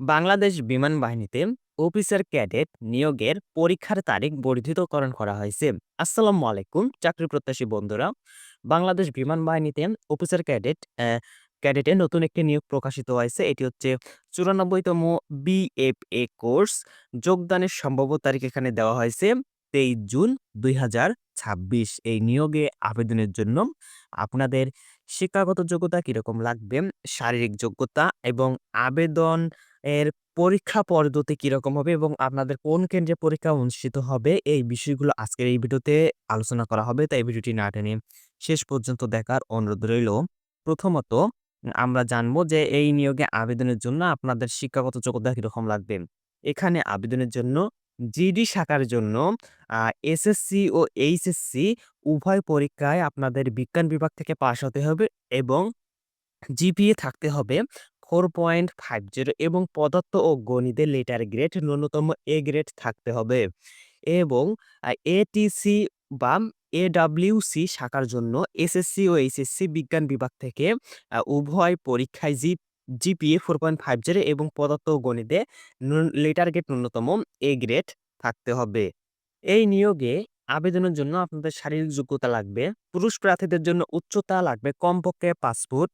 বাংলাদেশ বিমান বাহিনীতে officer cadet নিয়োগের পরীক্ষার তারিখ বর্ধিতকরণ করা হয়েছে। আসসালামু আলাইকুম, চাকরি প্রত্যাশী বন্ধুরা। বাংলাদেশ বিমান বাহিনীতে অফিসার ক্যাডেট ক্যাডেটে নতুন একটি নিয়োগ প্রকাশিত হয়েছে। এটি হচ্ছে চুরানব্বইতম বিএফএ কোর্স। যোগদানের সম্ভাব্য তারিখ এখানে দেওয়া হয়েছে তেইশ জুন দুই ছাব্বিশ। এই নিয়োগে আবেদনের জন্য আপনাদের শিক্ষাগত যোগ্যতা কীরকম লাগবে, শারীরিক যোগ্যতা এবং আবেদন এর পরীক্ষা পদ্ধতি কীরকম হবে এবং আপনাদের কোন কেন্দ্রে পরীক্ষা অনুষ্ঠিত হবে, এই বিষয়গুলো আজকের এই ভিডিওতে আলোচনা করা হবে। তাই ভিডিওটি না টেনে শেষ পর্যন্ত দেখার অনুরোধ রইল। প্রথমত, আমরা জানব যে এই নিয়োগে আবেদনের জন্য আপনাদের শিক্ষাগত যোগ্যতা কীরকম লাগবে। এখানে আবেদনের জন্য জিডি শাখার জন্য এসএসসি ও এইচএসসি উভয় পরীক্ষায় আপনাদের বিজ্ঞান বিভাগ থেকে পাশ হতে হবে এবং জিপিএ থাকতে হবে। ফোর পয়েন্ট ফাইভ জিরো এবং পদার্থ ও গণিতের লেটার গ্রেড ন্যূনতম এ গ্রেড থাকতে হবে। এবং এটিসি বা এডাব্লিউসি শাখার জন্য এসএসসি ও এইচএসসি বিজ্ঞান বিভাগ থেকে উভয় পরীক্ষায় G GPA four point five zero এবং পদার্থ ও গণিতে লেটার গ্রেড ন্যূনতম এ গ্রেড থাকতে হবে। এই নিয়োগে আবেদনের জন্য আপনাদের শারীরিক যোগ্যতা লাগবে, পুরুষ প্রার্থীদের জন্য উচ্চতা লাগবে কমপক্ষে ফুট।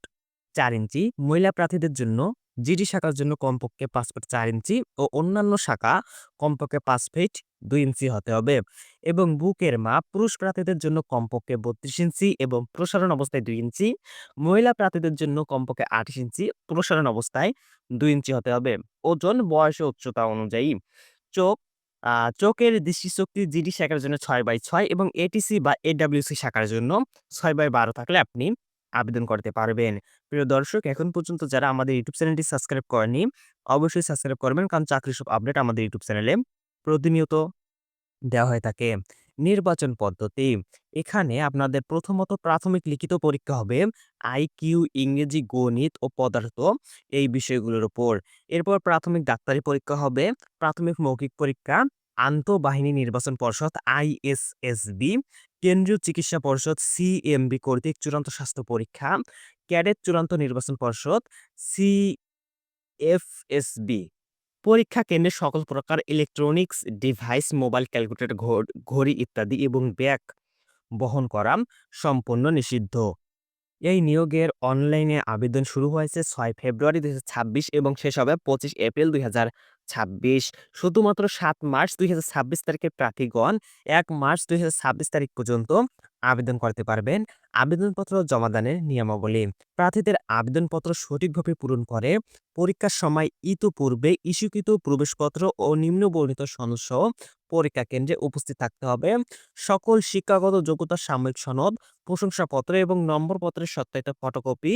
চার ইঞ্চি, মহিলা প্রার্থীদের জন্য জিডি শাখার জন্য কমপক্ষে পাঁচ ফুট চার ইঞ্চি ও অন্যান্য শাখা কমপক্ষে পাঁচ ফিট দুই ইঞ্চি হতে হবে এবং বুকের মাপ পুরুষ প্রার্থীদের জন্য কমপক্ষে বত্রিশ ইঞ্চি এবং প্রসারণ অবস্থায় দুই ইঞ্চি, মহিলা প্রার্থীদের জন্য কমপক্ষে আঠাশ ইঞ্চি, প্রসারণ অবস্থায় দুই ইঞ্চি হতে হবে। ওজন, বয়স উচ্চতা অনুযায়ী চোখ চোখের দৃষ্টিশক্তি জিডি শাখার জন্য ছয় বাই ছয় এবং এটিসি বা এডাব্লিউসি শাখার জন্য ছয় বাই বারো থাকলে আপনি আবেদন করতে পারবেন। প্রিয় দর্শক, এখন পর্যন্ত যারা আমাদের ইউটিউব চ্যানেলটি সাবস্ক্রাইব করেনি অবশ্যই সাবস্ক্রাইব করবেন, কারণ চাকরি সব আপডেট আমাদের ইউটিউব চ্যানেলে প্রতিনিয়ত দেওয়া হয়ে থাকে। নির্বাচন পদ্ধতি, এখানে আপনাদের প্রথমত প্রাথমিক লিখিত পরীক্ষা হবে আইকিউ ইংরেজি, গণিত ও পদার্থ এই বিষয়গুলোর উপর। এরপর প্রাথমিক ডাক্তারি পরীক্ষা হবে, প্রাথমিক মৌখিক পরীক্ষা আন্তঃবাহিনী নির্বাচন পর্ষদ, আইএসএসবি, কেন্দ্রীয় চিকিৎসা পরিষদ, সিএমবি কর্তৃক চূড়ান্ত স্বাস্থ্য পরীক্ষা, ক্যাডেট চূড়ান্ত নির্বাচন পর্ষদ, সিএফএসবি। পরীক্ষা কেন্দ্রে সকল প্রকার ইলেকট্রনিক্স ডিভাইস মোবাইল ক্যালকুলেটর ঘড়ি ইত্যাদি এবং ব্যাগ বহন করা সম্পূর্ণ নিষিদ্ধ। এই নিয়োগের অনলাইনে আবেদন শুরু হয়েছে ছয় ফেব্রুয়ারি ছাব্বিশ এবং শেষ হবে পঁচিশ এপ্রিল দুই হাজার ছাব্বিশ। শুধুমাত্র সাত মার্চ দুই হাজার ছাব্বিশ তারিখের প্রার্থীগণ এক মার্চ দুই হাজার ছাব্বিশ তারিখ পর্যন্ত আবেদন করতে পারবেন। আবেদনপত্র জমাদানের নিয়মাবলী। প্রার্থীদের আবেদনপত্র সঠিকভাবে পূরণ করে পরীক্ষার সময় ইতোপূর্বে ইস্যুকৃত প্রবেশপত্র ও নিম্নবর্ণিত সনদসহ পরীক্ষা কেন্দ্রে উপস্থিত থাকতে হবে। সকল শিক্ষাগত যোগ্যতা সাময়িক সনদ, প্রশংসাপত্র এবং নম্বরপত্রের সত্যায়িত ফটোকপি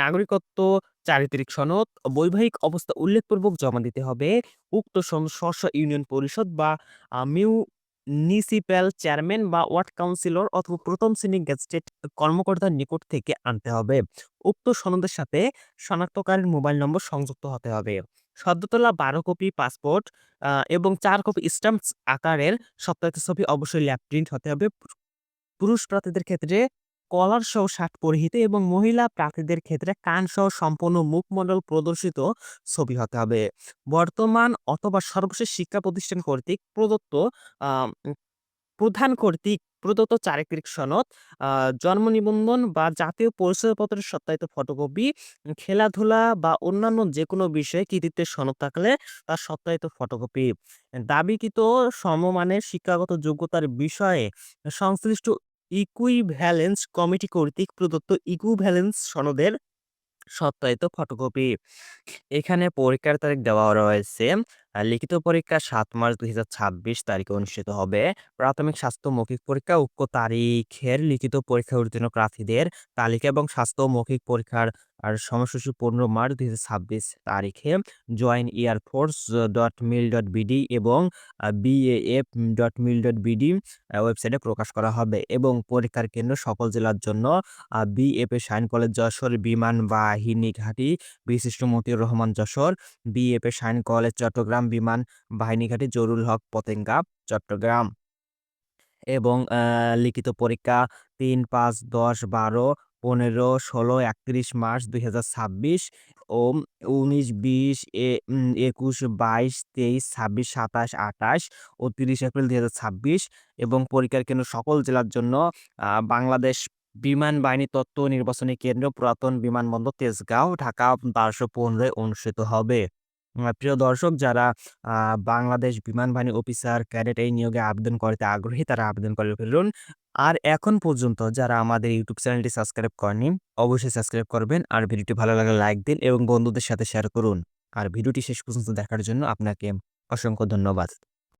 নাগরিকত্ব চারিত্রিক সনদ, বৈবাহিক অবস্থা উল্লেখপূর্বক জমা দিতে হবে। উক্ত স্ব ইউনিয়ন পরিষদ বা মিউনিসিপ্যাল চেয়ারম্যান বা ওয়ার্ড কাউন্সিলর অথবা প্রথম শ্রেণি গেজেটেড কর্মকর্তার নিকট থেকে আনতে হবে। উক্ত সনদের সাথে শনাক্তকারীর মোবাইল নম্বর সংযুক্ত হতে হবে। সদ্যতলা বারো কপি পাসপোর্ট এবং চার কপি স্ট্যাম্প আকারের সত্যায়িত ছবি অবশ্যই ল্যাব প্রিন্ট হতে হবে। পুরু- পুরুষ প্রার্থীদের ক্ষেত্রে কলার সহ শার্ট পরিহিত এবং মহিলা প্রার্থীদের ক্ষেত্রে কান সহ সম্পূর্ণ মুখমণ্ডল প্রদর্শিত ছবি হতে হবে। বর্তমান অথবা সর্বশেষ শিক্ষা প্রতিষ্ঠান কর্তৃক প্রদত্ত প্রধান কর্তৃক প্রদত্ত চারিত্রিক সনদ জন্ম নিবন্ধন বা জাতীয় পরিচয়পত্রের সত্যায়িত ফটোকপি, খেলাধুলা বা অন্যান্য যে কোনো বিষয়ে কৃতিত্বের সনদ থাকলে তার সত্যায়িত ফটোকপি। দাবিকৃত সমমানের শিক্ষাগত যোগ্যতার বিষয়ে সংশ্লিষ্ট ইকুইভ্যালেন্স কমিটি কর্তৃক প্রদত্ত ইকুইভ্যালেন্স সনদের সত্যায়িত ফটোকপি এখানে পরীক্ষার তারিখ দেওয়া রয়েছে। লিখিত পরীক্ষা সাত মার্চ দুই হাজার ছাব্বিশ তারিখে অনুষ্ঠিত হবে। প্রাথমিক স্বাস্থ্য মৌখিক পরীক্ষা উক্ত তারিখের লিখিত পরীক্ষা উত্তীর্ণ প্রার্থীদের তালিকা এবং স্বাস্থ্য মৌখিক পরীক্ষার আর সময়সূচি পনেরো মার্চ দুই হাজার ছাব্বিশ তারিখে join airforce dot mil dot BD এবং BAF dot mil dot BD ওয়েবসাইটে প্রকাশ করা হবে এবং পরীক্ষার কেন্দ্র সকল জেলার জন্য বিএফ এ শাইন কলেজ যশোর, বিমান বাহিনী ঘাঁটি, বিশিষ্ট Motiur Rahman Jessore, BF A Shaheen college Chittagong বিমান বাহিনী ঘাঁটি জরুল হক পতেঙ্গা, চট্টগ্রাম। এবং লিখিত পরীক্ষা তিন পাঁচ দশ বারো পনেরো ষোলো একত্রিশ মার্চ দুই হাজার ছাব্বিশ ও উনিশ বিশ একুশ বাইশ তেইশ ছাব্বিশ সাতাশ আঠাশ ও তিরিশ এপ্রিল দুই হাজার ছাব্বিশ এবং পরীক্ষার কেন্দ্র সকল জেলার জন্য বাংলাদেশ বিমান বাহিনী তত্ত্ব নির্বাচনী কেন্দ্র পুরাতন বিমানবন্দর তেজগাঁও, ঢাকা, বারোশো পনেরোয় অনুষ্ঠিত হবে। প্রিয় দর্শক যারা বাংলাদেশ বিমান বাহিনী অফিসার ক্যাডেট এই নিয়োগে আবেদন করতে আগ্রহী, তারা আবেদন করে ফেলুন। আর এখন পর্যন্ত যারা আমাদের ইউটিউব চ্যানেলটি সাবস্ক্রাইব করেনি অবশ্যই সাবস্ক্রাইব করবেন। আর ভিডিওটি ভালো লাগলে লাইক দিন এবং বন্ধুদের সাথে শেয়ার করুন। আর ভিডিওটি শেষ পর্যন্ত দেখার জন্য আপনাকে অসংখ্য ধন্যবাদ।